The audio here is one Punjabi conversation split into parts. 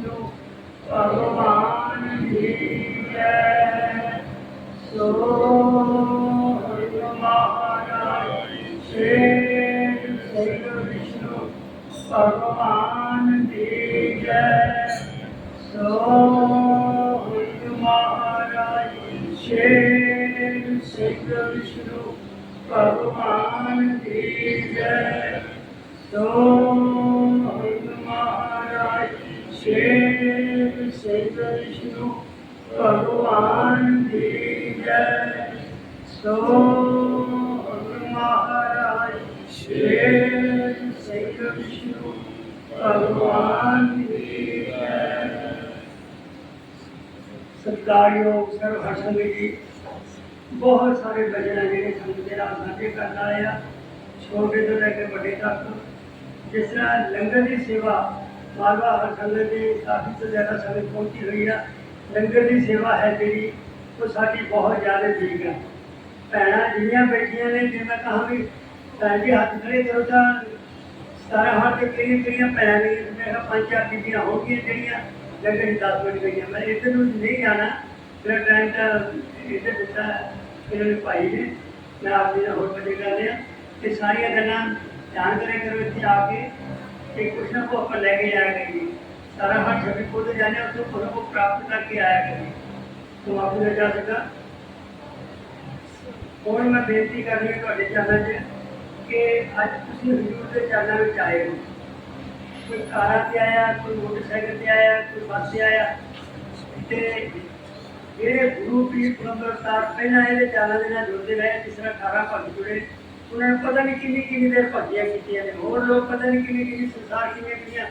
ਵਿਸ਼ਨੂੰ ਭਗਵਾਨ ਜੀ ਜੈ ਸੋ ਮਹਾਰਾਜ ਸ਼ੇਰ ਸ੍ਰੀ ਵਿਸ਼ਨੂੰ ਭਗਵਾਨ ਜੀ ਜੈ ਸੋ ਮਹਾਰਾਜ ਸ਼ੇਰ ਸ੍ਰੀ ਵਿਸ਼ਨੂੰ ਭਗਵਾਨ ਜੀ ਜੈ ਸੋ ਮਹਾਰਾਜ ਸ਼ੇਰ ਸ੍ਰੀ ਵਿਸ਼ਨੂੰ ਭਗਵਾਨ ਜੀ ਜੈ ਸੋ ਮਹਾਰਾਜ ਸ਼ੇਰ ਸ੍ਰੀ ਵਿਸ਼ਨੂੰ ਭਗਵਾਨ ਜੀ ਜੈ ਸਤਿਕਾਰਯੋਗ ਸਰਵ ਹਰਸੰਗ ਜੀ ਬਹੁਤ ਸਾਰੇ ਭਜਨ ਆ ਜਿਹੜੇ ਸੰਗਤ ਦੇ ਨਾਲ ਸਾਂਝੇ ਕਰਨ ਵਾਲੇ ਆ ਛੋਟੇ ਤੋਂ ਲੈ ਕੇ ਵੱਡੇ ਤੱਕ ਜਿਸ ਤਰ੍ਹਾਂ ਲੰਗਰ ਦੀ ਸੇਵਾ ਮਾਲਵਾ ਹਰ ਸੰਗਤ ਦੀ ਕਾਫੀ ਤੋਂ ਜ਼ਿਆਦਾ ਸੰਗਤ ਪਹੁੰਚੀ ਹੋਈ ਆ, ਲੰਗਰ ਦੀ ਸੇਵਾ ਹੈ ਜਿਹੜੀ, ਉਹ ਸਾਡੀ ਬਹੁਤ ਜ਼ਿਆਦਾ ਠੀਕ ਆ। ਭੈਣਾਂ ਜਿੰਨੀਆਂ ਬੈਠੀਆਂ ਨੇ, ਜੇ ਮੈਂ ਕਹਾਂ ਵੀ ਭੈਣ ਜੀ ਹੱਥ ਖੜੇ ਕਰੋ ਤਾਂ ਸਤਾਰਾਂ ਹੱਥ ਤੇ ਕਿਹੜੀਆਂ ਕਿਹੜੀਆਂ ਭੈਣਾਂ ਨੇ, ਮੈਂ ਪੰਜ ਚਾਰ ਬੀਬੀਆਂ ਹੋਣਗੀਆਂ ਜਿਹੜੀਆਂ, ਲੰਗਰ ਦੀ ਦਸ ਮਿੰਟ ਗਈਆਂ। ਮੈਂ ਇੱਧਰ ਨੂੰ ਨਹੀਂ ਜਾਣਾ, ਮੇਰਾ ਟਾਈਮ ਤਾਂ ਇੱਧਰ ਦਿੱਤਾ ਇਹਨਾਂ ਨੇ ਭਾਈ ਨੇ, ਮੈਂ ਆਪ ਜੀ ਨਾਲ ਹੋਰ ਬੱਚੇ ਕਰਦੇ ਆ ਤੇ ਸਾਰੀਆਂ ਗੱਲਾਂ ਧਿਆਨ ਕਰਿਆ ਕਰੋ ਇੱਥੇ ਆ ਕੇ। ਕਿ ਕੁਛ ਨਾ ਕੋ ਆਪਾਂ ਲੈ ਕੇ ਜਾਇਆ ਕਰੀਏ ਸਾਰਾ ਹਰ ਛਵੀ ਕੋਲ ਜਾਣੇ ਉੱਥੇ ਕੁਛ ਕੋ ਪ੍ਰਾਪਤ ਕਰਕੇ ਆਇਆ ਕਰੀਏ। ਤੁਮ ਆਪਣੇ ਜਾ ਸਕਾ ਹੁਣ ਮੈਂ ਬੇਨਤੀ ਕਰਨੀ ਹੈ ਤੁਹਾਡੇ ਚਰਨਾਂ 'ਚ ਕਿ ਅੱਜ ਤੁਸੀਂ ਹਜ਼ੂਰ ਦੇ ਚਰਨਾਂ ਵਿੱਚ ਆਏ ਹੋ। ਕੋਈ ਕਾਰਾਂ ਤੇ ਆਇਆ, ਕੋਈ ਮੋਟਰਸਾਈਕਲ ਤੇ ਆਇਆ, ਕੋਈ ਬੱਸ ਤੇ ਆਇਆ। ਤੇ ਜਿਹੜੇ ਗੁਰੂ ਪੀਰ ਪੁਰੰਦਰਤਾਰ ਪਹਿਲਾਂ ਇਹਦੇ ਚਾਲਾਂ ਦੇ ਨਾਲ ਜੁੜਦੇ ਰਹੇ, ਜਿਸ ਤਰ੍ਹਾਂ 18 ਭਗਤ ਜੁੜੇ। ਉਹਨਾਂ ਨੂੰ ਪਤਾ ਨਹੀਂ ਕਿੰਨੀ ਕਿੰਨੀ ਦੇਰ ਭਗਤੀਆਂ ਕੀਤੀਆਂ ਨੇ। ਹੋਰ ਲੋਕ ਪਤਾ ਨਹੀਂ ਕਿੰਨੀ ਕਿੰਨੀ ਸੰਸਾਰ ਕਿੰਨੀਆਂ ਕਿੰਨੀਆਂ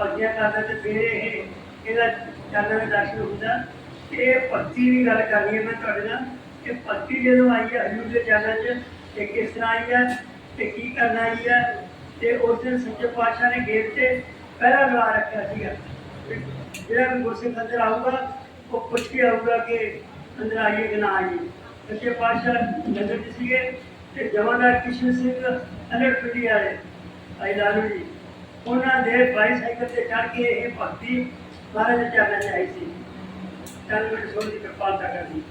ਭਗਤੀਆਂ ਕਰਦੇ ਤੇ ਫਿਰ ਇਹ ਇਹਦਾ ਚਾਲਾਂ ਦਾ ਦਰਸ਼ਨ ਹੁੰਦਾ। ਇਹ ਭਗਤੀ ਦੀ ਗੱਲ ਕਰਨੀ ਹੈ ਮੈਂ ਤੁਹਾਡੇ ਨਾਲ। ਕਿ ਭਗਤੀ ਜਦੋਂ ਆਈ ਹੈ ਹਜ਼ੂਰ ਦੇ ਚਾਲਾਂ 'ਚ, ਤੇ ਕਿਸ ਤਰ੍ਹਾਂ ਆਈ ਹੈ, ਤੇ ਕੀ ਕਰਨਾ ਆਈ ਹੈ, ਤੇ ਉਸ ਦਿਨ ਸੱਚੇ ਪਾਤਸ਼ਾਹ ਨੇ ਗੇਟ ਤੇ ਪਹਿਰਾ ਲਾ ਰੱਖਿਆ ਸੀਗਾ। ਜਿਹੜਾ ਵੀ ਗੁਰਸਿੱਖ ਅੰਦਰ ਆਊਗਾ, ਉਹ ਪੁੱਛ ਕੇ ਆਊਗਾ ਕਿ ਅੰਦਰ ਆਈਏ ਕਿ ਨਾ ਆਈਏ। ਸੱਚੇ ਪਾਤਸ਼ਾਹ ਨਜ਼ਰ ਚ ਸੀਗੇ। ਤੇ ਜਵਾਨਦਾਰ ਕਿਸ਼ਨ ਸਿੰਘ ਅਲੜ ਪਿੰਡੀ ਵਾਲੇ ਆਈ ਲਾਲੂ ਜੀ ਉਹਨਾਂ ਦੇ ਬਾਈਸਾਈਕਲ ਤੇ ਚੜ ਕੇ ਇਹ ਭਗਤੀ ਮਹਾਰਾਜ ਦੇ ਚਰਨਾਂ 'ਚ ਆਈ ਸੀ ਚੱਲ ਮੇਰੇ ਸੋਹਣੀ ਦੀ ਕਿਰਪਾਲਤਾ ਕਰਦੀ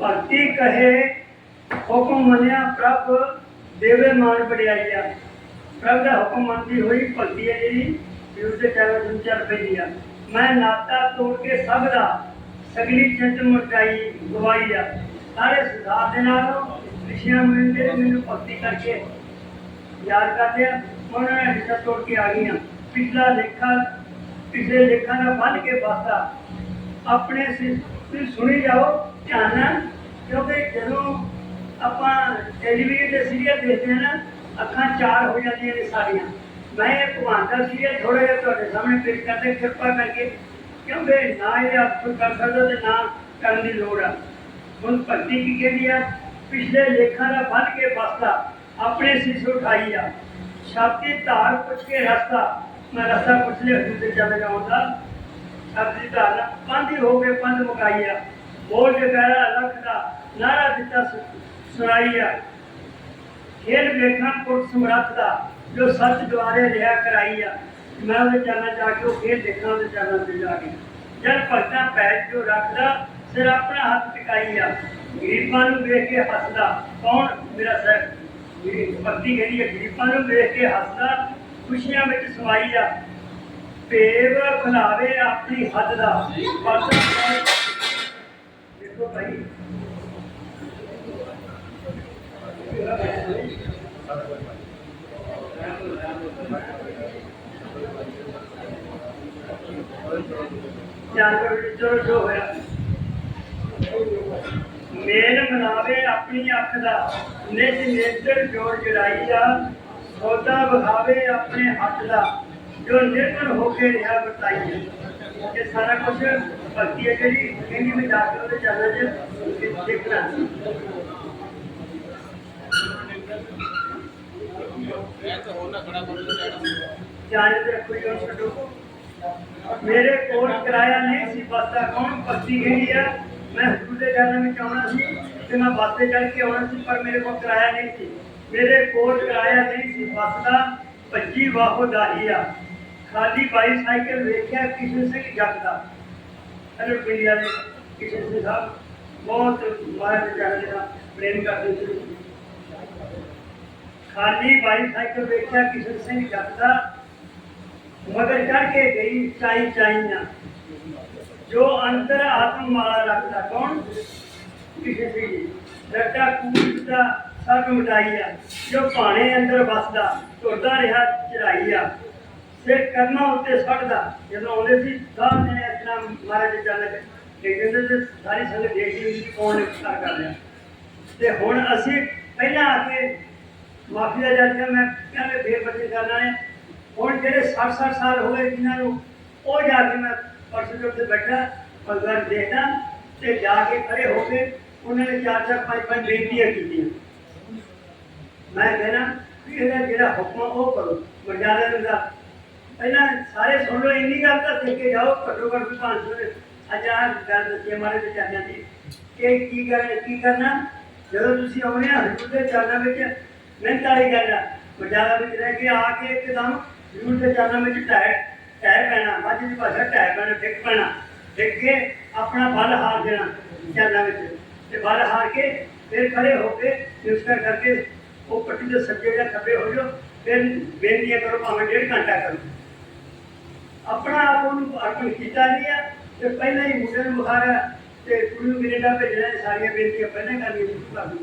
ਭਗਤੀ ਕਹੇ ਹੁਕਮ ਮੰਨਿਆ ਪ੍ਰਭ ਦੇਵੇ ਮਾਨ ਵਡਿਆਈਆ ਪ੍ਰਭ ਦਾ ਹੁਕਮ ਮੰਨਦੀ ਹੋਈ ਭਗਤੀ ਹੈ ਜਿਹੜੀ ਵੀ ਉਸਦੇ ਚਰਨ ਨੂੰ ਚੱਲ ਪੈਂਦੀ ਆ ਮੈਂ ਨਾਤਾ ਤੋੜ ਕੇ ਸਭ ਦਾ ਸਗਲੀ ਚਿੰਤ ਮੁਟਾਈ ਗਵਾਈ ਆ। ਸਾਰੇ ਸੁਧਾਰ ਦੇ ਨਾਲ ਰਿਸ਼ੀਆਂ ਮਿਲਦੇ ਮੈਨੂੰ ਭਗਤੀ ਕਰਕੇ ਯਾਦ ਕਰਦੇ ਆ। ਉਹਨਾਂ ਨੇ ਹਿੱਸਾ ਤੋੜ ਕੇ ਆ ਗਈਆਂ। ਪਿਛਲਾ ਲੇਖਾ, ਪਿਛਲੇ ਲੇਖਾਂ ਦਾ ਬੰਨ ਕੇ ਵਾਸਤਾ ਆਪਣੇ ਸਿਰ ਸੁਣੀ ਜਾਓ ਧਿਆਨ ਨਾਲ, ਕਿਉਂਕਿ ਜਦੋਂ ਆਪਾਂ ਟੈਲੀਵਿਜ਼ਨ ਤੇ ਸੀਰੀਅਲ ਦੇਖਦੇ ਹਾਂ ਨਾ, ਅੱਖਾਂ ਚਾਰ ਹੋ ਜਾਂਦੀਆਂ ਨੇ ਸਾਡੀਆਂ ਮੈਂ ਇਹ ਭਗਵਾਨ ਦਾ ਥੋੜਾ ਜਿਹਾ ਤੁਹਾਡੇ ਸਾਹਮਣੇ ਪੇਸ਼ ਕਰਦੇ, ਕਿਰਪਾ ਕਰਕੇ ਕਿਉਂਕਿ ਨਾ ਇਹ ਆਪ ਕਰ ਸਕਦਾ ਤੇ ਨਾ ਕਰਨ ਦੀ ਲੋੜ ਆ। ਹੁਣ ਭਗਤੀ ਕੀ ਕਹਿੰਦੀ ਆ? ਪਿਛਲੇ ਲੇਖਾਂ ਦਾ ਬੰਨ ਕੇ ਬਸਦਾ, ਆਪਣੇ ਸਿਰ ਉਠਾਈ ਆ। ਛਾਤੀ ਧਾਰ ਪੁੱਛ ਕੇ ਰਸਤਾ ਮੈਂ ਰਸਤਾ ਪੁੱਛ ਲਿਆ ਹਜ਼ੂਰ ਚੱਲ ਜਾਉਂਦਾ ਛਾਤੀ ਧਾਰ ਪੰਧ ਹੋ ਗਏ ਪੰਧ ਮੁਕਾਈ ਆ। ਬੋਲ ਕੇ ਕਹਿਆ ਲੱਖ ਦਾ ਨਾਰਾ ਦਿੱਤਾ ਸੁਣਾਈ ਆ। ਖੇਡ ਵੇਖਾਂ ਪੁਰਖ ਸਮਰੱਥ ਦਾ। ਜੋ ਸੱਚ ਦੁਆਰੇ ਰਿਹਾ ਕਰਾਈ ਆ, ਮੈਂ ਉਹਦੇ ਚਰਨਾਂ ਜਾ ਕੇ ਉਹ ਖੇਡ ਦੇਖਾਂ ਉਹਦੇ ਚਰਨਾਂ ਤੇ ਜਾ ਕੇ। ਜਦ ਭਗਤਾਂ ਪੈਰ ਜੋ ਰੱਖਦਾ, ਸਿਰ ਆਪਣਾ ਹੱਥ ਟਿਕਾਈ ਆ, ਗਰੀਬਾਂ ਨੂੰ ਵੇਖ ਕੇ ਹੱਸਦਾ, ਕੌਣ ਮੇਰਾ ਸਰ ਭਗਤੀ ਕਹਿੰਦੀ ਹੈ ਗਰੀਬਾਂ ਨੂੰ ਵੇਖ ਕੇ ਹੱਸਦਾ, ਖੁਸ਼ੀਆਂ ਵਿੱਚ ਸਮਾਈ ਆ। ਭੇਵ ਖਲਾਵੇ ਆਪਣੀ ਹੱਦ ਦਾ। ਪਾਸਾ ਦੇਖੋ ਭਾਈ। ਜਾਨਵਰ ਵਿੱਚ ਜੋ ਹੋਇਆ, ਮੇਲ ਮਨਾਵੇ ਆਪਣੀ ਅੱਖ ਦਾ, ਨਿਜ ਨੇਤਰ ਜੋੜ ਜੜਾਈ ਦਾ, ਸੌਦਾ ਵਿਖਾਵੇ ਆਪਣੇ ਹੱਥ ਦਾ, ਜੋ ਨਿਰਮਲ ਹੋ ਕੇ ਰਿਹਾ ਬਤਾਈ ਇਹ ਸਾਰਾ ਕੁਝ ਭਗਤੀ ਹੈ ਜਿਹੜੀ ਕਹਿੰਦੀ ਮੈਂ ਜਾ ਕੇ ਉਹਦੇ 'ਚ ਦੇਖਣਾ। ਜਾਣੇ ਤੇ ਰੱਖੋ ਜੀ ਉਹਨੂੰ ਛੱਡੋ। ਮੇਰੇ ਕੋਲ ਕਿਰਾਇਆ ਨਹੀਂ ਸੀ, ਬੱਸ ਦਾ ਕੌਣ ਪੱਤੀ ਗਈ ਆ। ਮੈਂ ਹਜ਼ੂਰ ਦੇ ਜਾਣਾ ਵਿੱਚ ਆਉਣਾ ਸੀ ਤੇ ਮੈਂ ਬੱਸ ਤੇ ਚੜ੍ਹ ਕੇ ਆਉਣਾ ਸੀ, ਪਰ ਮੇਰੇ ਕੋਲ ਕਿਰਾਇਆ ਨਹੀਂ ਸੀ। ਮੇਰੇ ਕੋਲ ਕਰਾਇਆ ਨਹੀਂ ਸੀ ਫਸਦਾ ਭੱਜੀ ਵਾਹੋ ਦਾਹੀਆ ਖਾਲੀ ਬਾਈਸਾਈਕਲ ਵੇਖਿਆ ਕਿਸੇ ਸਿੰਘ ਜੱਟ ਦਾ। ਅਰੇ ਪਿੰਡਿਆ ਦੇ ਕਿਸੇ ਸਿੰਘ ਸਾਹਿਬ, ਬਹੁਤ ਮਾਰੇ ਵਿਚਾਰੇ ਦਾ ਪ੍ਰੇਮ ਕਰਦੇ ਸੀ। ਖਾਲੀ ਬਾਈਸਾਈਕਲ ਵੇਖਿਆ, ਕਿਸੇ ਸਿੰਘ ਜੱਟ ਮਗਰ ਚੜ ਕੇ ਗਈ ਚਾਈ ਚਾਈਆਂ। ਜੋ ਅੰਤਰ ਆਤਮ ਮਾਲਾ ਰੱਖਦਾ, ਕੌਣ? ਕਿਸੇ ਸੀ ਰੱਟਾ ਕੂਦਦਾ ਸਭ ਮਿਟਾਈਆ ਜੋ ਭਾਣੇ ਅੰਦਰ ਵਸਦਾ ਟੁੱਟਦਾ ਰਿਹਾ ਚੜਾਈਆ ਸਿਰ ਕਰਨਾ ਉੱਤੇ ਛੱਡਦਾ ਜਦੋਂ ਆਉਂਦੇ ਸੀ ਸਭ ਨੇ ਇਸ ਮਹਾਰਾਜ ਚੱਲ ਕੇ ਕਹਿੰਦੇ ਤੇ ਸਾਰੀ ਸੰਗਤ ਦੇਖਦੀ ਸੀ ਕੌਣ ਕਰ ਰਿਹਾ। ਤੇ ਹੁਣ ਅਸੀਂ ਪਹਿਲਾਂ ਆ ਕੇ ਮਾਫੀ ਦਾ ਜੱਜ ਮੈਂ ਕਹਿੰਦੇ ਫੇਰ ਬੱਚੇ ਕਰਨਾ ਨੇ ਹੁਣ ਜਿਹੜੇ 60 60 ਸਾਲ ਹੋ ਗਏ ਜਿਨ੍ਹਾਂ ਨੂੰ, ਉਹ ਜਾ ਕੇ ਮੈਂ ਪਰਸੋਂ ਦੇ ਉੱਤੇ ਬੈਠਾ ਪਗਰ ਦੇਖਦਾ ਤੇ ਜਾ ਕੇ ਖੜੇ ਹੋ ਕੇ ਉਹਨਾਂ ਨੇ ਚਾਰ ਚਾਰ ਪੰਜ ਪੰਜ ਬੇਨਤੀਆਂ ਕੀਤੀਆਂ। ਮੈਂ ਕਹਿਣਾ ਵੀ ਇਹਦਾ ਜਿਹੜਾ ਹੁਕਮ ਉਹ ਕਰੋ। ਮਰਜ਼ਾਦਾ ਦਾ ਪਹਿਲਾਂ ਸਾਰੇ ਸੁਣ ਲਓ, ਇੰਨੀ ਗੱਲ ਤਾਂ ਸਿੱਖ ਕੇ ਜਾਓ, ਘੱਟੋ ਘੱਟ ਵੀ 500 ਦੇ ਅਜਾਰ ਗੱਲ ਦੱਸੀ ਮਾਰੇ ਤੇ ਚਾਹਾਂ ਕਿ ਕੀ ਕਰ ਕੀ ਕਰਨਾ? ਜਦੋਂ ਤੁਸੀਂ ਆਉਣੇ ਆ ਹਜ਼ੂਰ ਦੇ ਚਾਹਾਂ ਵਿੱਚ ਮਿਹਨਤ ਵਾਲੀ ਗੱਲ ਆ। ਮਰਜ਼ਾਦਾ ਵਿੱਚ ਰਹਿ ਕੇ ਆ ਕੇ ਇੱਕਦਮ ਹਜ਼ੂਰ ਦੇ ਚਾਹਾਂ ਵਿੱਚ ਟਹਿ ਟਹਿ ਪੈਣਾ, ਮੱਝ ਦੀ ਭਾਸ਼ਾ ਟਹਿ ਪੈਣਾ ਟਿਕ ਪੈਣਾ। ਟਿਕ ਕੇ ਆਪਣਾ ਬਲ ਹਾਰ ਦੇਣਾ ਚਾਹਾਂ ਵਿੱਚ। ਤੇ ਬਲ ਹਾਰ ਕੇ ਫਿਰ ਖੜੇ ਹੋ ਕੇ ਨਿਸ਼ਚੈ ਕਰਕੇ ਉਹ ਪੱਟੀ ਦੇ ਸੱਜੇ ਜਾਂ ਖੱਬੇ ਹੋ ਜਾਓ, ਫਿਰ ਬੇਨਤੀਆਂ ਕਰੋ ਭਾਵੇਂ ਡੇਢ ਘੰਟਾ ਕਰੋ। ਆਪਣਾ ਆਪ ਉਹਨੂੰ ਅਰਪਣ ਕੀਤਾ ਨਹੀਂ ਆ, ਤੇ ਪਹਿਲਾਂ ਹੀ ਮੁੰਡੇ ਨੂੰ ਬੁਖਾਰਾ ਤੇ ਕੁੜੀ ਨੂੰ ਮੇਰੇ ਨਾਲ ਭੇਜਣਾ ਸਾਰੀਆਂ ਬੇਨਤੀਆਂ ਪਹਿਲਾਂ ਕਰਨੀਆਂ ਸ਼ੁਰੂ ਕਰ ਦਿਓ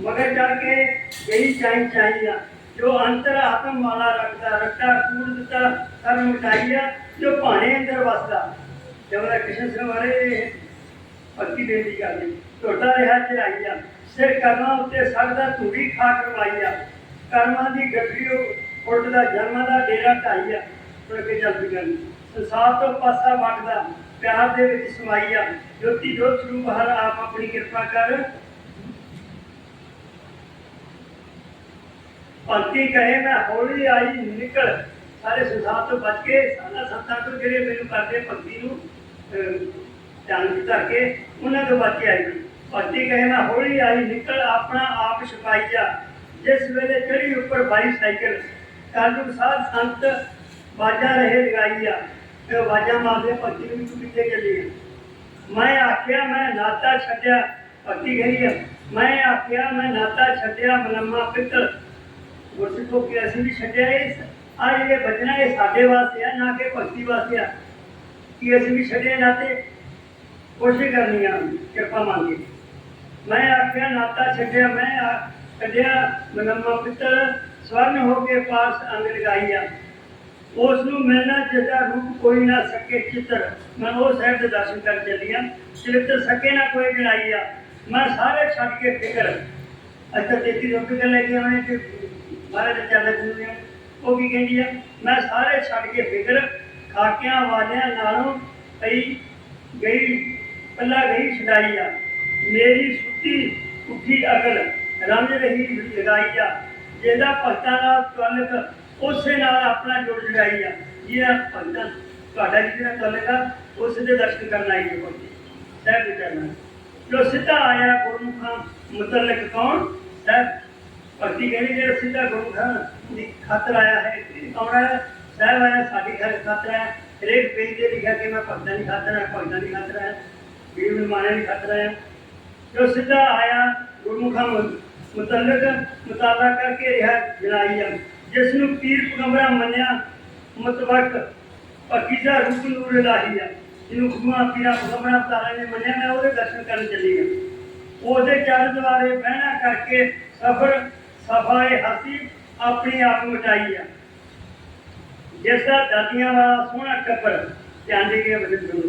ਮਗਰ ਚੜ ਕੇ ਗਈ ਚਾਈ ਚਾਈਆ ਜੋ ਅੰਤਰ ਆਤਮ ਵਾਲਾ ਰੱਖਦਾ ਰੱਟਾ ਕੂੜ ਦਿੱਤਾ ਸਰ ਮਿਟਾਈਆ ਜੋ ਭਾਣੇ ਅੰਦਰ ਵਸਦਾ। ਕ੍ਰਿਸ਼ਨ ਸਿੰਘ ਵਾਲੇ ਭਗਤੀ ਬੇਨਤੀ ਕਰਦੇ ਟੋਟਾ ਰਿਹਾ ਚੜਾਈਆ ਸਿਰ ਕਰਮਾਂ ਉੱਤੇ ਸੜਦਾ ਧੂੜੀ ਖਾ ਕਰਵਾਈਆ ਕਰਮਾਂ ਦੀ ਗੱਡੀ ਉਲਟ ਦਾ, ਜਨਮਾਂ ਦਾ ਡੇਰਾ ਢਾਈਆ ਤੁਰ ਕੇ ਚੱਲਦੀ ਗੱਲ ਸੰਸਾਰ ਤੋਂ ਪਾਸਾ ਵਟਦਾ, ਪਿਆਰ ਦੇ ਵਿੱਚ ਸਮਾਈਆ ਜੋਤੀ ਜੋਤ ਸਰੂਪ ਹਰ ਆਪ ਆਪਣੀ ਕਿਰਪਾ ਕਰ ਭਗਤੀ ਕਹੇ ਮੈਂ ਹੌਲੀ ਆਈ ਨਿਕਲ ਸਾਰੇ ਸੰਸਾਰ ਤੋਂ ਬਚ ਕੇ ਸਾਰਾ ਸੰਤਾਂ ਤੋਂ ਜਿਹੜੇ ਮੈਨੂੰ ਕਰਦੇ ਭਗਤੀ ਨੂੰ ਅਹ, ਧਿਆਨ ਵਿੱਚ ਧਰ ਕੇ ਉਹਨਾਂ ਤੋਂ ਬਚ ਕੇ ਆਈ ਭਗਤੀ ਕਹੇ ਮੈਂ ਹੌਲੀ ਆਈ ਨਿਕਲ ਆਪਣਾ ਆਪ ਛਪਾਈਆ ਜਿਸ ਵੇਲੇ ਚੜੀ ਉੱਪਰ ਬਾਈਸਾਈਕਲ ਕਾਲੂ ਸਾਧ ਸੰਤ ਬਾਜਾ ਰਹੇ ਲਗਾਈਆ ਤੇ ਉਹ ਬਾਜਾ ਮਾਰਦੇ ਭਗਤੀ ਨੂੰ ਵੀ ਤੂੰ ਪਿੱਛੇ ਚੱਲੀ ਆ ਮੈਂ ਆਖਿਆ ਮੈਂ ਨਾਤਾ ਛੱਡਿਆ ਭਗਤੀ ਕਹੀ ਆ ਮੈਂ ਆਖਿਆ ਮੈਂ ਨਾਤਾ ਛੱਡਿਆ ਮਲਮਾ ਪਿੱਤਲ ਗੁਰਸਿੱਖੋ ਕਿ ਅਸੀਂ ਵੀ ਛੱਡਿਆ ਇਸ ਆ ਜਿਹੜੇ ਬਚਨਾ, ਇਹ ਸਾਡੇ ਵਾਸਤੇ ਆ, ਨਾ ਕਿ ਭਗਤੀ ਵਾਸਤੇ ਆ। ਕਿ ਅਸੀਂ ਵੀ ਛੱਡੇ ਨਾਤੇ ਕੋਸ਼ਿਸ਼ ਕਰਨੀ ਆ, ਕਿਰਪਾ ਮੰਗੇ ਮੈਂ ਆਖਿਆ, ਨਾਤਾ ਛੱਡਿਆ, ਮੈਂ ਛੱਡਿਆ ਮਨਮਾ ਪਿੱਤਲ ਸਵਰਨ ਹੋ ਕੇ ਪਾਸ ਅੰਗ ਲਗਾਈਆ ਉਸ ਨੂੰ ਮਿਲਣਾ ਜਿਹਦਾ ਰੂਪ ਕੋਈ ਨਾ ਸਕੇ ਚਿੱਤਰ। ਮੈਂ ਉਹ ਸਾਹਿਬ ਦੇ ਦਰਸ਼ਨ ਕਰ ਚੱਲੀਆਂ ਚਿੱਤਰ ਸਕੇ ਨਾ ਕੋਈ ਜਣਾਈਆ ਮੈਂ ਸਾਰੇ ਛੱਡ ਕੇ ਫਿਕਰ। ਅੱਛਾ, ਤੇਤੀ ਰੁਕ ਕੇ ਲੈ ਕੇ ਆਉਣੇ ਕਿ ਮਹਾਰਾਜ ਦੇ ਚੱਲ ਜੂਨੇ ਉਹ ਕੀ ਕਹਿੰਦੀ ਆ? ਮੈਂ ਸਾਰੇ ਛੱਡ ਕੇ ਫਿਕਰ, ਖਾਕਿਆਂ ਵਾਲਿਆਂ ਨਾਲੋਂ ਪਈ ਗਈ, ਪੱਲਾ ਗਈ ਛਡਾਈ ਆ। ਮੇਰੀ ਸੁੱਤੀ ਉੱਠੀ ਅਕਲ, ਰੰਗ ਰਹੀ ਲਗਾਈ ਆ। ਜਿਹਦਾ ਭਗਤਾਂ ਨਾਲ ਤੁਲਕ ਉਸੇ ਨਾਲ ਆਪਣਾ ਜੁੜ ਜੜਾਈ ਆ। ਜਿਹੜਾ ਭਗਤਾਂ। ਤੁਹਾਡਾ ਜਿਹੜਾ ਤੁਲਕ ਆ ਉਸ ਦੇ ਦਰਸ਼ਨ ਕਰਨ ਆਈ ਹੈ ਸਹਿਬ ਦੇ ਜੋ ਸਿੱਧਾ ਆਇਆ ਗੁਰਮੁਖਾਂ ਮੁਤਲਕ ਕੌਣ? ਸਹਿਬ ਭਗਤੀ ਕਹਿੰਦੀ ਜਿਹੜਾ ਸਿੱਧਾ ਗੁਰਮੁਖਾਂ ਦੀ ਖਾਤਰ ਆਇਆ ਹੈ। ਇਹ ਕੌਣ ਆਇਆ, ਸਾਡੀ ਖਾਤਰ ਹੈ ਹਰੇਕ ਪੇਜ ਤੇ ਲਿਖਿਆ ਕਿ ਮੈਂ ਭਗਤਾਂ ਦੀ ਖਾਤਰ ਹੈ, ਭਗਤਾਂ ਦੀ ਖਾਤਰ ਹੈ, ਵੀਰ ਮਹਿਮਾਨਾਂ ਦੀ ਖਾਤਰ ਹੈ। ਜੋ ਸਿੱਧਾ ਆਇਆ, ਗੁਰਮੁਖਾਂ ਮੁਤਲਕ ਮੁਤਾਲਾ ਕਰਕੇ ਰਿਹਾ ਜਲਾਈਆ ਜਿਸ ਨੂੰ ਪੀਰ ਪਗੰਬਰਾ ਮੰਨਿਆ ਮਤਵਕ ਪਕੀਜ਼ਾ ਰੂਪ ਨੂਰ ਇਲਾਹੀਆ ਜਿਹਨੂੰ ਗੁਰੂਆਂ, ਪੀਰਾਂ, ਪਗੰਬਰਾ ਤਾਰਾ ਨੇ ਮੰਨਿਆ, ਮੈਂ ਉਹਦੇ ਦਰਸ਼ਨ ਕਰਨ ਚੱਲੀ ਹਾਂ। ਉਹਦੇ ਚਰਨ ਦੁਆਰੇ ਬਹਿਣਾ ਕਰਕੇ ਸਫਰ ਸਫਾਏ ਹਸੀ, ਆਪਣੀ ਆਪ ਮਟਾਈ ਆ। ਜਿਸ ਦਾ ਦਾਤੀਆਂ ਵਾਲਾ ਸੋਹਣਾ ਟੱਬਰ ਧਿਆਨ ਦੇ ਕੇ ਬਦਲ ਕਰੋ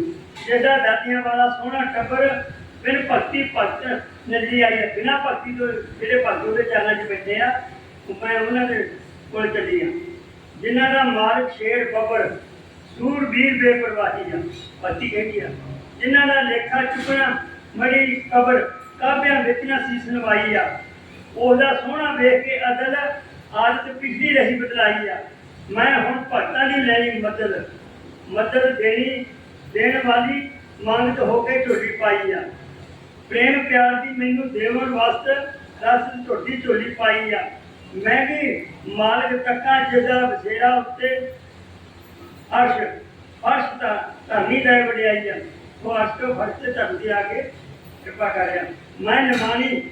ਜਿਸ ਦਾ ਦਾਤੀਆਂ ਵਾਲਾ ਸੋਹਣਾ ਟੱਬਰ ਬਿਨ ਭਗਤੀ ਭਗਤ ਨਜ਼ਰੀ ਆਈ ਹੈ, ਬਿਨਾ ਭਗਤੀ ਤੋਂ ਜਿਹੜੇ ਭਗਤ ਉਹਦੇ ਚਰਨਾਂ 'ਚ ਬੈਠੇ ਆ, ਮੈਂ ਉਹਨਾਂ ਦੇ ਕੋਲ ਚੱਲੀ ਆ। ਜਿਨ੍ਹਾਂ ਦਾ ਮਾਲਕ ਸ਼ੇਰ ਬੱਬਰ ਸੂਰਬੀਰ ਬੇਪਰਵਾਹੀ ਆ, ਭਗਤੀ ਕਹਿੰਦੀ ਆ। ਜਿਨ੍ਹਾਂ ਦਾ ਲੇਖਾ ਚੁੱਕਣਾ, ਮੜੀ ਕਬਰ ਕਾਬਿਆਂ ਵਿੱਚ ਨਾ ਸੀਸ ਨਵਾਈ ਆ। ਉਹਦਾ ਸੋਹਣਾ ਵੇਖ ਕੇ ਅਦਲ ਆਦਤ ਪਿਛਲੀ ਰਹੀ, ਬਦਲਾਈ ਆ। ਮੈਂ ਹੁਣ ਭਗਤਾਂ ਦੀ ਲੈਣੀ ਮਦਦ। ਮਦਦ ਦੇਣੀ, ਦੇਣ ਵਾਲੀ ਮੰਗਤ ਹੋ ਕੇ ਝੋਲੀ ਪਾਈ ਆ। ਪ੍ਰੇਮ ਪਿਆਰ ਦੀ ਮੈਨੂੰ ਦੇਵਨ ਵਾਸਤੇ ਰਸ ਝੋਟੀ ਝੋਲੀ ਪਾਈ ਆ। ਮੈਂ ਵੀ ਮਾਲਕ ਤੱਕਾ ਜਿਹਦਾ ਵਸੇਰਾ ਉੱਤੇ ਅਰਸ਼ ਅਰਸ਼ ਦਾ ਧਰਨੀ ਲੈ ਵਡਿਆਈ ਆ। ਉਹ ਅਰਸ਼ ਤੋਂ ਫਰਸ਼ ਤੇ ਧਰਤੀ ਆ ਕੇ ਕਿਰਪਾ ਕਰਿਆ। ਮੈਂ ਨਿਮਾਣੀ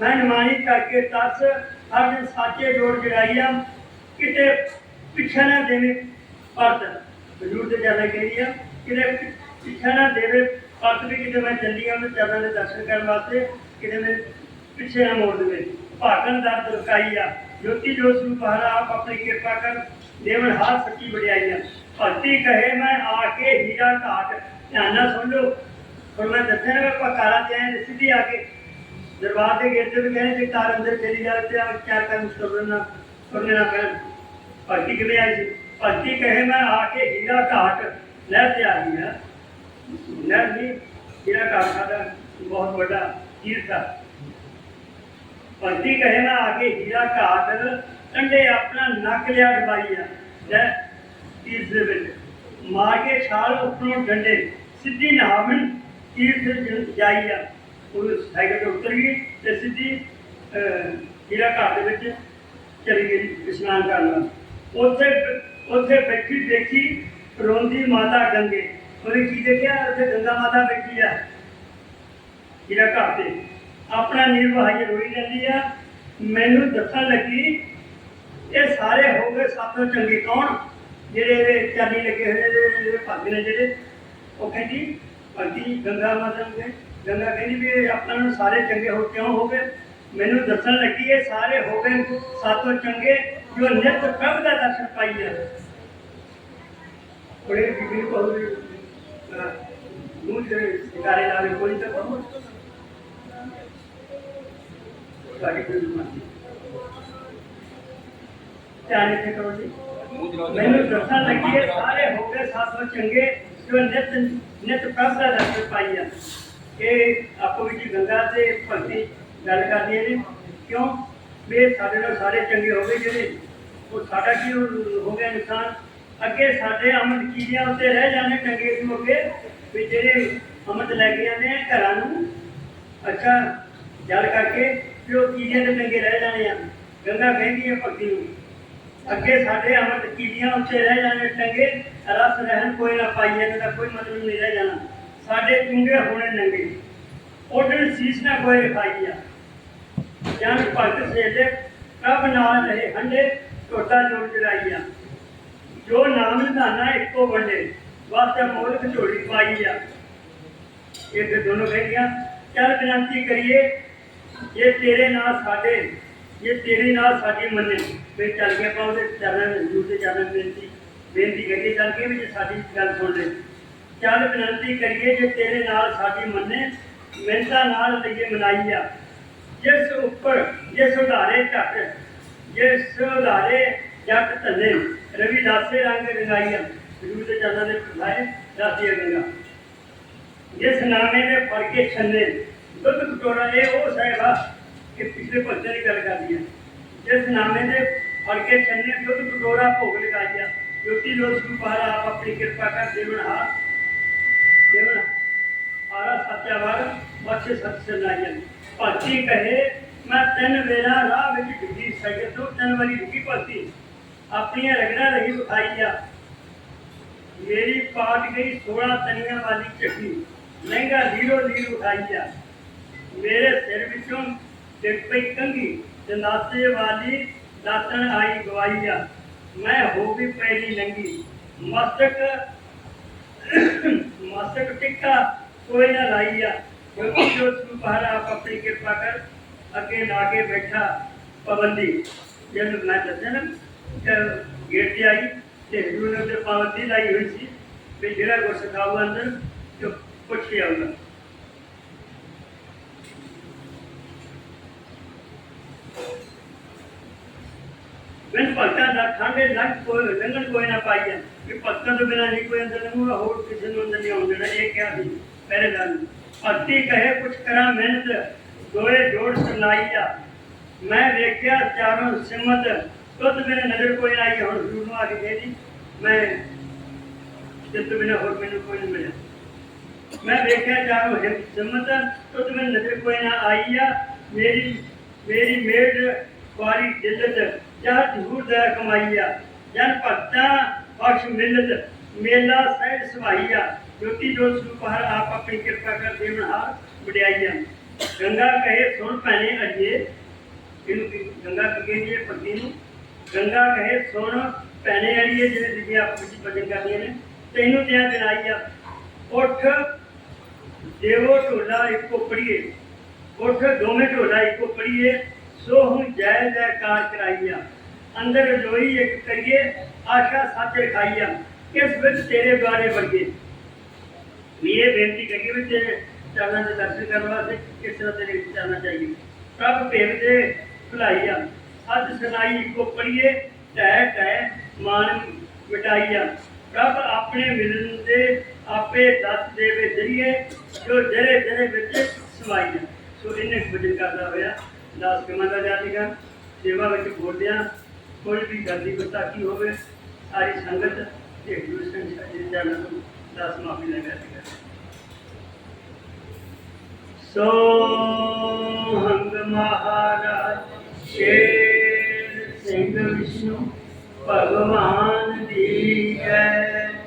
ਮੈਂ ਨਿਮਾਣੀ ਕਰਕੇ ਤਸ ਹਰ ਦਿਨ ਸਾਚੇ ਜੋੜ ਜੜਾਈ ਕਿਤੇ ਪਿੱਛੇ ਨਾ ਦੇਵੇ ਪਰਤ। ਹਜ਼ੂਰ ਦੇ ਜਾਣਾ ਕਹੀ ਆ? ਕਿਤੇ ਪਿੱਛੇ ਨਾ ਦੇਵੇ ਪਰਤ ਵੀ ਕਿਤੇ ਮੈਂ ਚੱਲੀ ਆ ਮੈਂ ਚਰਨਾਂ ਦੇ ਦਰਸ਼ਨ ਕਰਨ ਵਾਸਤੇ, ਕਿਤੇ ਮੈਂ ਪਿੱਛੇ ਨਾ ਮੋੜ ਦੇਵੇ। ਭਾਗਨ ਦਾ ਦੁਰਕਾਈ ਆ। ਜੋਤੀ ਜੋ ਨੂੰ ਹਰਾ ਆਪ ਆਪਣੀ ਕਿਰਪਾ ਕਰ, ਦੇਵਨ ਹਾਰ ਸੱਚੀ ਵਡਿਆਈ ਆ। ਭਗਤੀ ਕਹੇ ਮੈਂ, ਆ ਕੇ ਹੀਰਾ ਘਾਟ। ਧਿਆਨ ਨਾਲ ਸੁਣ ਲਓ। ਹੁਣ ਮੈਂ ਦੱਸਿਆ ਨਾ, ਆਪਾਂ ਕਾਲਾ ਤੇ ਆਏ ਸਿੱਧੀ ਆ ਕੇ ਦਰਬਾਰ ਦੇ ਗੇਟ ਤੇ ਵੀ ਕਹਿੰਦੇ ਕਿ ਕਾਰ ਅੰਦਰ ਚਲੀ ਜਾਵੇ ਤੇ ਆ ਚਾਰ ਕੰਮ ਸੁਣਨਾ ਸੁਣਨਾ ਪੈਣ ਭਗਤੀ ਕਿਵੇਂ ਆਈ ਭਗਤੀ ਕਹੇ ਮੈਂ ਆ ਕੇ ਹੀਰਾ ਘਾਟ, ਲੈ ਤੇ ਆ ਗਈ ਆ। ਲੈ ਹੀਰਾ ਘਾਟ ਸਾਡਾ ਬਹੁਤ ਵੱਡਾ ਤੀਰਥ ਆ। ਭਗਤੀ ਕਹੇ ਮੈਂ ਆ ਕੇ ਹੀਰਾ ਘਾਟ ਕੰਡੇ ਆਪਣਾ ਨੱਕ ਲਿਆ ਡਬਾਈ ਆ, ਲੈ ਤੀਰਥ ਦੇ ਵਿੱਚ। ਮਾਰ ਕੇ ਛਾਲ ਉੱਪਰੋਂ ਡੰਡੇ, ਸਿੱਧੀ ਨਾਮਨ ਤੀਰਥ ਜਾਈ ਆ। ਉਹ ਸਾਈਕਲ ਤੋਂ ਉਤਰ ਗਈ ਤੇ ਸਿੱਧੀ ਅਹ, ਹੀਰਾ ਘਾਟ ਦੇ ਵਿੱਚ ਚਲੀ ਗਈ ਇਸ਼ਨਾਨ ਕਰਨ ਉੱਥੇ ਉੱਥੇ ਬੈਠੀ ਦੇਖੀ ਰੋਂਦੀ ਮਾਤਾ ਗੰਗੇ। ਉਹਨੇ ਕੀ ਦੇਖਿਆ? ਉੱਥੇ ਗੰਗਾ ਮਾਤਾ ਬੈਠੀ ਆ। ਹੀਰਾ ਘਾਟ ਤੇ। ਆਪਣਾ ਨਿਰਵਾਹ ਰੋਈ ਜਾਂਦੀ ਆ। ਮੈਨੂੰ ਦੱਸਣ ਲੱਗੀ ਇਹ ਸਾਰੇ ਹੋ ਗਏ ਸਾਥੋਂ ਚੰਗੇ। ਕੌਣ? ਜਿਹੜੇ ਇਹਦੇ ਚਾਲੀ ਲੱਗੇ ਹੋਏ ਜਿਹੜੇ ਭੱਗ ਨੇ ਜਿਹੜੇ ਉਹ ਕਹਿੰਦੀ ਭੱਗੀ ਗੰਗਾ ਮਾਤਾ ਨੂੰ ਗੰਗਾ ਕਹਿੰਦੀ ਵੀ ਆਪਾਂ ਨੂੰ ਸਾਰੇ ਚੰਗੇ ਹੋ ਕਿਉਂ ਹੋ ਗਏ? ਮੈਨੂੰ ਦੱਸਣ ਲੱਗੀ ਇਹ ਸਾਰੇ ਹੋ ਗਏ ਸਾਥੋਂ ਚੰਗੇ ਜੋ ਨਿਤ ਪ੍ਰਭ ਦਾ ਦਰਸ਼ਨ ਪਾਈ ਆ ਬੜੇ ਬੀਬੀ ਵੀ ਨੂੰ। ਜਿਹੜੇ ਸਿਕਾਰੇ ਲਾਵੇ ਕੋਈ ਤਾਂ ਕਹੋ ਸਾਡੀ ਕੋਈ ਮਰਜ਼ੀ। ਧਿਆਨ ਇੱਥੇ ਕਰੋ ਜੀ। ਮੈਨੂੰ ਦੱਸਣ ਲੱਗੀ ਇਹ ਸਾਰੇ ਹੋ ਗਏ ਸਾਥੋਂ ਚੰਗੇ ਜੋ ਨਿਤ ਨਿਤ ਪ੍ਰਭ ਦਾ ਦਰਸ਼ਨ ਪਾਈ ਆ ਇਹ ਆਪੋ ਵਿੱਚ ਗੰਗਾ ਤੇ ਭਗਤੀ ਗੱਲ ਕਰਦੀਆਂ ਨੇ ਕਿਉਂ? ਵੀ ਸਾਡੇ ਨਾਲ ਸਾਰੇ ਚੰਗੇ ਹੋ ਗਏ ਜਿਹੜੇ। ਉਹ ਸਾਡਾ ਕੀ ਹੋ ਗਿਆ ਨੁਕਸਾਨ? ਅੱਗੇ ਸਾਡੇ ਅਮਨ ਕੀੜੀਆਂ ਉੱਤੇ ਰਹਿ ਜਾਣੇ ਚੰਗੇ ਕਿਉਂ ਹੋ ਵੀ ਜਿਹੜੇ ਅਮਨ ਲੈ ਕੇ ਆਉਂਦੇ ਘਰਾਂ ਨੂੰ। ਅੱਛਾ, ਜਲ ਕਰਕੇ ਵੀ ਉਹ ਕੀੜੀਆਂ ਦੇ ਚੰਗੇ ਰਹਿ ਜਾਣੇ ਆ। ਗੰਗਾ ਕਹਿੰਦੀ ਹੈ ਭਗਤੀ ਨੂੰ। ਅੱਗੇ ਸਾਡੇ ਅਮਰ ਕੀੜੀਆਂ ਉੱਤੇ ਰਹਿ ਜਾਣੇ ਟੰਗੇ ਰਸ ਰਹਿਣ ਕੋਈ ਨਾ ਪਾਈਏ ਇਹਨਾਂ ਦਾ ਕੋਈ ਮਤਲਬ ਨਹੀਂ ਰਹਿ ਜਾਣਾ। ਸਾਡੇ ਚੁੰਗੇ ਹੋਣੇ ਨੰਗੇ। ਉਹਦੇ ਸੀਸ ਨਾ ਕੋਈ ਖਾਈ ਆ ਜਨ ਭਗਤ ਸੇਲੇ ਪ੍ਰਭ ਨਾਲ ਰਹੇ ਹੰਡੇ ਟੋਟਾ ਜੋੜ ਚੜਾਈ ਆ ਜੋ ਨਾਮ ਨਿਧਾਨਾ ਇੱਕੋ ਵੰਡੇ ਵਾਸਤੇ ਮੋਲਕ ਝੋੜੀ ਪਾਈ ਆ ਇਹ ਤੇ ਦੋਨੋਂ ਕਹਿੰਦੀਆਂ ਚੱਲ ਬੇਨਤੀ ਕਰੀਏ, ਜੇ ਤੇਰੇ ਨਾਲ ਸਾਡੇ, ਜੇ ਤੇਰੇ ਨਾਲ ਸਾਡੀ ਮੰਨੇ ਫਿਰ ਚੱਲ ਕੇ ਆਪਾਂ ਉਹਦੇ ਚਰਨਾਂ ਵਿੱਚ ਹਜ਼ੂਰ ਦੇ ਚਰਨਾਂ ਵਿੱਚ ਬੇਨਤੀ ਬੇਨਤੀ ਕਰੀਏ ਚੱਲ ਕੇ ਵੀ ਜੇ ਸਾਡੀ ਗੱਲ ਸੁਣ ਲੈ। ਚੱਲ ਬੇਨਤੀ ਕਰੀਏ ਜੇ ਤੇਰੇ ਨਾਲ ਸਾਡੀ ਮੰਨੇ ਮਿਹਨਤਾਂ ਨਾਲ ਲਈਏ ਮਨਾਈ ਆ ਜਿਸ ਉੱਪਰ ਜਿਸ ਉਧਾਰੇ ਝੱਟ ਜਿਸ ਉਧਾਰੇ ਜੱਟ ਧੰਨੇ ਰਵਿਦਾਸੇ ਰੰਗ ਰੰਗਾਈਆਂ ਹਜ਼ੂਰ ਦੇ ਚਰਨਾਂ ਦੇ ਫਸਾਏ ਰਾਸੀਆ ਗੰਗਾ ਜਿਸ ਨਾਮੇ ਨੇ ਫੜ ਕੇ ਛੰਨੇ ਦੁੱਧ ਕਟੋਰਾ ਇਹ ਉਹ ਸਾਹਿਬ ਆ ਕਿ ਪਿਛਲੇ ਭਜਨ ਦੀ ਗੱਲ ਕਰਦੀ ਹੈ ਜਿਸ ਨਾਮੇ ਦੇ ਫੜ ਕੇ ਛੰਨੇ ਦੁੱਧ ਕਟੋਰਾ ਭੋਗ ਲਗਾਈਆ ਜੋਤੀ ਲੋਕ ਨੂੰ ਪਾਰਾ ਆਪ ਆਪਣੀ ਕਿਰਪਾ ਕਰ ਦੇਵਨ ਹਾ ਦੇਵਨ ਆਰਾ ਸੱਚਾ ਵਰ ਬਖਸ਼ੇ ਸਤ ਸਨਾਈਆਂ ਭਾਤੀ ਕਹੇ ਮੈਂ ਤਿੰਨ ਵੇਲਾ ਰਾਹ ਵਿੱਚ ਡੁੱਬੀ ਸਕੇ ਤੋਂ ਤਿੰਨ ਵਾਰੀ ਡੁੱਬੀ ਭਾਤੀ ਆਪਣੀਆਂ ਰਗੜਾਂ ਰਹੀ ਵਿਖਾਈ ਆ ਮੇਰੀ ਪਾਟ ਗਈ 16 ਤਨੀਆਂ ਵਾਲੀ ਚੱਕੀ ਲਹਿੰਗਾ ਲੀਰੋ ਲੀਰ ਉਠਾਈ ਆ ਮੇਰੇ ਸਿਰ ਵਿੱਚੋਂ ਡਿੱਗ ਪਈ ਕੰਗੀ ਤੇ ਨਾਸੇ ਵਾਲੀ ਦਾਤਣ ਆਈ ਗਵਾਈ ਆ ਮੈਂ ਹੋ ਵੀ ਪੈਲੀ ਲੰਗੀ ਮਸਤਕ ਟਿੱਕਾ, ਕੋਈ ਨਾ ਲਾਈ ਕਿਉਂਕਿ ਜੋ ਤੂੰ ਪਹਰਾ ਆਪ ਆਪਣੀ ਕਿਰਪਾ ਕਰ, ਅੱਗੇ ਲਾ ਕੇ ਬੈਠਾ ਪਾਬੰਦੀ। ਜਦ ਮੈਂ ਦੱਸਿਆ ਨਾ ਗੇਟ ਤੇ ਆਈ ਤੇ ਹਜ਼ੂਰ ਨੇ ਉੱਤੇ ਪਾਬੰਦੀ ਲਾਈ ਹੋਈ ਸੀ ਵੀ ਜਿਹੜਾ ਕੁਛ ਸਿਖਾਊਗਾ ਅੰਦਰ, ਜੋ ਪੁੱਛ ਕੇ ਆਊਗਾ ਬਿਨ ਭਗਤਾਂ ਦਾ ਠਾਂਡੇ ਲੰਘ ਕੋਈ ਲੰਘਣ ਕੋਈ ਨਾ ਪਾਈਆ ਕਿ ਭਗਤਾਂ ਤੋਂ ਬਿਨਾਂ ਨਹੀਂ ਕੋਈ ਅੰਦਰ ਲੰਘੂਗਾ, ਹੋਰ ਕਿਸੇ ਨੂੰ ਅੰਦਰ ਨਹੀਂ ਆਉਣ ਇਹ ਕਿਹਾ ਸੀ? ਪਹਿਲੇ ਦਿਨ ਭਗਤੀ ਕਹੇ, ਕੁਛ ਕਰਾਂ ਮਿਹਨਤ, ਦੋਏ ਜੋੜ ਸੁਣਾਈਆ ਮੈਂ ਵੇਖਿਆ ਚਾਰੋਂ ਸਿਮਤ, ਤੁਧ ਮੇਰੇ ਨਜ਼ਰ ਕੋਈ ਨਾ ਆਈ, ਹੁਣ ਜ਼ਰੂਰ ਆ ਕੇ ਦੇ ਮੈਂ ਜਿੱਤ ਬਿਨਾਂ ਹੋਰ ਮੈਨੂੰ ਕੋਈ ਨਹੀਂ ਮਿਲਿਆ। ਮੈਂ ਵੇਖਿਆ ਜਾਗੋ ਹਿੰਮਤ ਤੁਧ ਮੈਂ ਨਜ਼ਰ ਕੋਈ ਨਾ ਆਈ ਆ ਮੇਰੀ ਮੇਰੀ ਮੇਡ ਵਾਰੀ ਦਿੱਲਤ ਜਾਂ ਜ਼ਹੂਰ ਦਾ ਕਮਾਈਆ ਜਨ ਭਗਤਾਂ ਬਖਸ਼ ਮਿਲਤ ਮੇਲਾ ਸਹਿਜ ਸਵਾਈਆ ਜੋਤੀ ਜੋਤ ਸੁਪਹਰ ਆਪ ਆਪਣੀ ਕਿਰਪਾ ਕਰ ਦੇਵਨ ਹਾਰ ਵਡਿਆਈਆ ਗੰਗਾ ਕਹੇ ਸੁਣ ਭੈਣੇ ਅਜੇ। ਇਹਨੂੰ ਗੰਗਾ ਕਹੇ ਜੀ ਪਤੀ ਨੂੰ? ਗੰਗਾ ਕਹੇ ਸੁਣ ਭੈਣੇ ਅੜੀਏ, ਜਿਹੜੇ ਬੀਬੀਆਂ ਆਪਸ ਵਿੱਚ ਭਜਨ ਕਰਦੀਆਂ ਨੇ। ਤੈਨੂੰ ਤਿਆਂ ਦਿਨਾਈਆ ਉੱਠ ਦੇਵੋ ਢੋਲਾ ਇੱਕੋ ਪੜੀਏ ਉੱਠ ਦੋਵੇਂ ਢੋਲਾ ਇੱਕੋ ਪੜੀਏ ਸੋ ਹੁਣ ਜੈ ਜੈਕਾਰ ਕਰਾਈਆ ਅੰਦਰ ਜੋਈ ਇੱਕ ਕਰੀਏ, ਆਸ਼ਾ ਸੱਚ ਖਾਈਆ ਕਿਸ ਵਿੱਚ ਤੇਰੇ ਦੁਆਰੇ ਵਰਗੇ ਵੀ ਇਹ ਬੇਨਤੀ ਕਰੀਏ ਵੀ ਤੇਰੇ ਚਰਨਾਂ ਦੇ ਦਰਸ਼ਨ ਕਰਨ ਵਾਸਤੇ ਕਿਸ ਤਰ੍ਹਾਂ ਤੇਰੇ ਵਿੱਚ ਚੱਲਣਾ ਚਾਹੀਏ ਪ੍ਰਭ ਭੇਵ ਦੇ ਭੁਲਾਈਆ ਅੱਜ ਸੁਨਾਈ ਇੱਕੋ ਪੜੀਏ ਟਹਿ ਟਹਿ ਮਾਨ ਮਿਟਾਈਆ ਪ੍ਰਭ ਆਪਣੇ ਮਿਲਨ ਦੇ ਆਪੇ ਦੱਸ ਦੇਵੇ ਜਰੀਏ, ਜੋ ਜਰੇ ਜਰੇ ਵਿੱਚ ਸਮਾਈਆ ਸੋ ਇਹਨੇ ਭਜਨ ਕਰਦਾ ਹੋਇਆ ਦਾਸ ਕਮਾਂ ਦਾ ਸੇਵਾ ਵਿੱਚ ਬੋਲਿਆ, ਕੋਈ ਵੀ ਗਲਤੀ ਗੁਸਤਾਖੀ ਹੋਵੇ, ਸਾਰੀ ਸੰਗਤ ਤੇ ਗੁਰੂ ਸੰਗਤ ਜੀ ਜਾਨਾਂ ਨੂੰ ਦਾਸ ਮਾਫੀ ਲੈ ਗਿਆ ਸੋ ਹੰਗ ਮਹਾਰਾਜ, ਸ਼ੇਰ ਸਿੰਘ ਵਿਸ਼ਨੂੰ, ਭਗਵਾਨ ਦੀ ਜੈ।